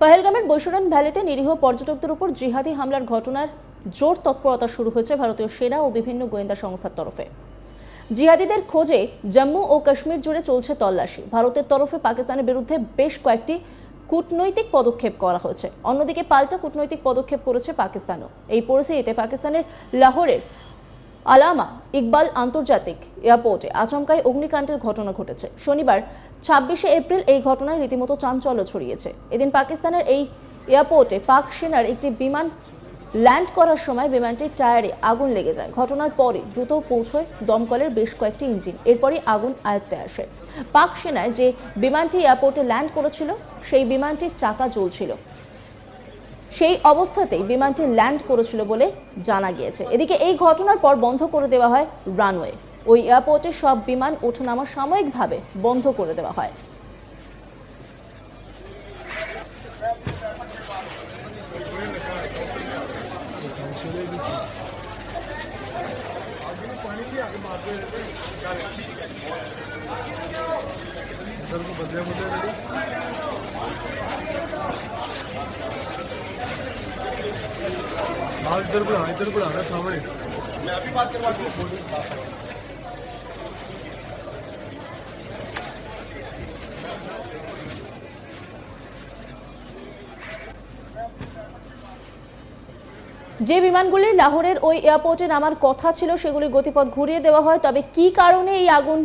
পহেলগামের বৈশরণ ভ্যালিতে নিরীহ পর্যটকদের উপর জিহাদি হামলার ঘটনার জোর তৎপরতা শুরু হয়েছে ভারতীয় সেনা ও বিভিন্ন গোয়েন্দা সংস্থার তরফে। জিহাদিদের খোঁজে জম্মু ও কাশ্মীর জুড়ে চলছে তল্লাশি। ভারতের তরফে পাকিস্তানের বিরুদ্ধে বেশ কয়েকটি কূটনৈতিক পদক্ষেপ করা হয়েছে। অন্যদিকে পাল্টা কূটনৈতিক পদক্ষেপ করেছে পাকিস্তানও। এই পরিস্থিতিতে পাকিস্তানের লাহোরের আলামা ইকবাল আন্তর্জাতিক এয়ারপোর্টে আচমকাই অগ্নিকাণ্ডের ঘটনা ঘটেছে। শনিবার ছাব্বিশে এপ্রিল এই ঘটনায় রীতিমতো চাঞ্চল্য ছড়িয়েছে। এদিন পাকিস্তানের এই এয়ারপোর্টে পাক সেনার একটি বিমান ল্যান্ড করার সময় বিমানটির টায়ারে আগুন লেগে যায়। ঘটনার পরে দ্রুত পৌঁছয় দমকলের বেশ কয়েকটি ইঞ্জিন। এরপরই আগুন আয়ত্তে আসে। পাক সেনায় যে বিমানটি এয়ারপোর্টে ল্যান্ড করেছিল, সেই বিমানটির চাকা জ্বলছিল। সেই অবস্থাতেই বিমানটি ল্যান্ড করেছিল বলে জানা গিয়েছে। এদিকে এই ঘটনার পর বন্ধ করে দেওয়া হয় রানওয়ে। ওই এয়ারপোর্টে সব বিমান ওঠানামা সাময়িকভাবে বন্ধ করে দেওয়া হয় इधर को बदले मुझे रेडी हाँ इधर को हाँ इधर যে বিমানগুলি লাহোরের ওই এয়ারপোর্টে নামার কথা ছিল সেগুলির গতিপথ ঘুরিয়ে দেওয়া হয়। তবে কী কারণে এই আগুন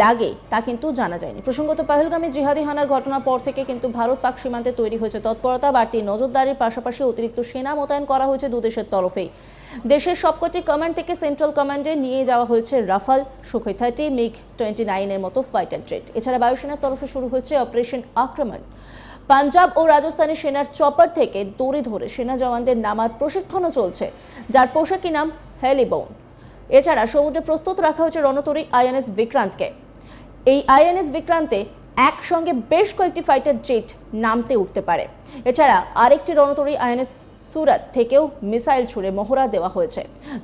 লাগে, তা কিন্তু জানা যায়নি। প্রসঙ্গত, পহেলগামী জিহাদি হানার ঘটনার পর থেকে কিন্তু ভারত পাক সীমান্তে তৈরি হয়েছে তৎপরতা, বাড়তি নজরদারির পাশাপাশি অতিরিক্ত সেনা মোতায়েন করা হয়েছে দুদেশের তরফেই। দেশের সবকটি কমান্ড থেকে সেন্ট্রাল কমান্ডে নিয়ে যাওয়া হয়েছে Rafale, Sukhoi thirty MiG twenty নাইনের মতো ফাইটার জেট এছাড়া বায়ুসেনার তরফে শুরু হয়েছে অপারেশন আক্রমণ। পাঞ্জাব ও রাজস্থানের সেনার চপার থেকে দড়ি ধরে সেনা জওয়ানদের নামার প্রশিক্ষণও চলছে, যার পোশাকি নাম হেলিবোন এছাড়া সমুদ্রে প্রস্তুত রাখা হয়েছে রণতরী আইএনএস বিক্রান্তকে। এই আইএনএস বিক্রান্তে একসঙ্গে বেশ কয়েকটি ফাইটার জেট নামতে উঠতে পারে। এছাড়া আরেকটি রণতরী আইএনএস সুরাত থেকেও মিসাইল ছুড়ে মহড়া দেওয়া হয়েছে,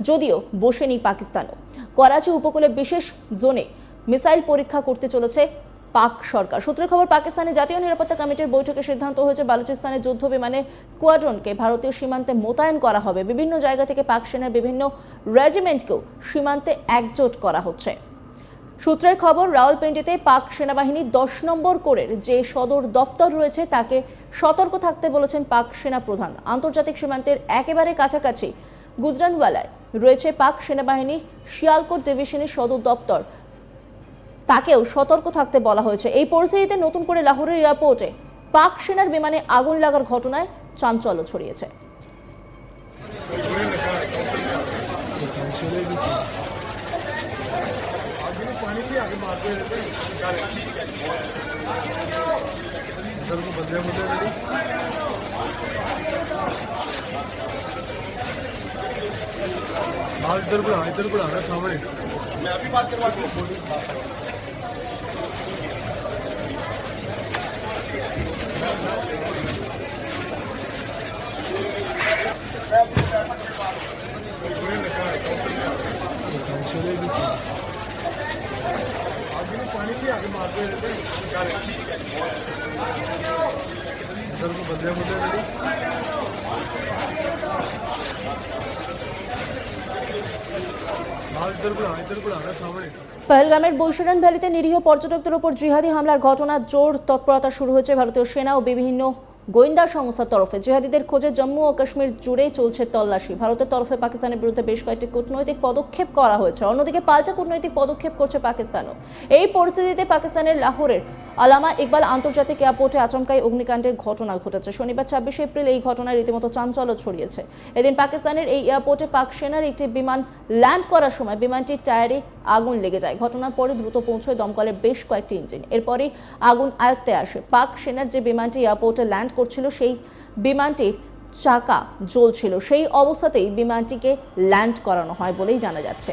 যদিও বসেনি পাকিস্তানও। করাচি উপকূলে বিশেষ জোনে মিসাইল পরীক্ষা করতে চলেছে পাক সরকার। সূত্রের খবর পাকিস্তানের জাতীয় নিরাপত্তা কমিটির বৈঠকে সিদ্ধান্ত হয়েছে, বালুচিস্তানের যুদ্ধ বিমানের স্কোয়াড্রনকে ভারতীয় সীমান্তে মোতায়েন করা হবে। বিভিন্ন জায়গা থেকে পাক সেনার বিভিন্ন রেজিমেন্টকেও সীমান্তে একজোট করা হচ্ছে। সূত্রের খবর, রাওয়ালপিন্ডিতে পাক সেনাবাহিনী দশ নম্বর কোরের যে সদর দপ্তর রয়েছে, তাকে সতর্ক থাকতে বলেছেন পাক সেনা প্রধান। আন্তর্জাতিক সীমান্তের একেবারে কাছাকাছি গুজরানওয়ালায় রয়েছে পাক সেনাবাহিনীর শিয়ালকোট ডিভিশনের সদর দপ্তর। তাকেও সতর্ক থাকতে বলা হয়েছে। এই পরিস্থিতিতে নতুন করে লাহোরের এয়ারপোর্টে পাক সেনার বিমানে আগুন লাগার ঘটনায় চাঞ্চল্য ছড়িয়েছে। हाँ इधर बुला इधर बुला रहा सामने। मैं अभी बात करवाती तो हूँ पानी भी आगे मारते रहते बंदे बंदे পহেলগামের বৈশরণ ভ্যালিতে নিরীহ পর্যটকদের উপর জিহাদি হামলার ঘটনা জোর, তৎপরতা শুরু হয়েছে ভারতীয় সেনা ও বিভিন্ন গোয়েন্দা সংস্থার তরফে। জিহাদিদের খোঁজে জম্মু ও কাশ্মীর জুড়ে চলছে তল্লাশি। ভারতের তরফে পাকিস্তানের বিরুদ্ধে বেশ কয়েকটি কূটনৈতিক পদক্ষেপ করা হয়েছে। অন্যদিকে পাল্টা কূটনৈতিক পদক্ষেপ করছে পাকিস্তানও। এই পরিস্থিতিতে পাকিস্তানের লাহোরের আলামা ইকবাল আন্তর্জাতিক এয়ারপোর্টে আচমকাই অগ্নিকাণ্ডের ঘটনা ঘটেছে। শনিবার ছাব্বিশে এপ্রিল এই ঘটনায় রীতিমতো চাঞ্চল্য ছড়িয়েছে। এদিন পাকিস্তানের এই এয়ারপোর্টে পাক সেনার একটি বিমান ল্যান্ড করার সময় বিমানটির টায়ারে আগুন লেগে যায়। ঘটনার পরে দ্রুত পৌঁছয় দমকলের বেশ কয়েকটি ইঞ্জিন। এরপরই আগুন আয়ত্তে আসে। পাক সেনার যে বিমানটি এয়ারপোর্টে ল্যান্ড করছিল, সেই বিমানটির চাকা জ্বলছিল। সেই অবস্থাতেই বিমানটিকে ল্যান্ড করানো হয় বলেই জানা যাচ্ছে।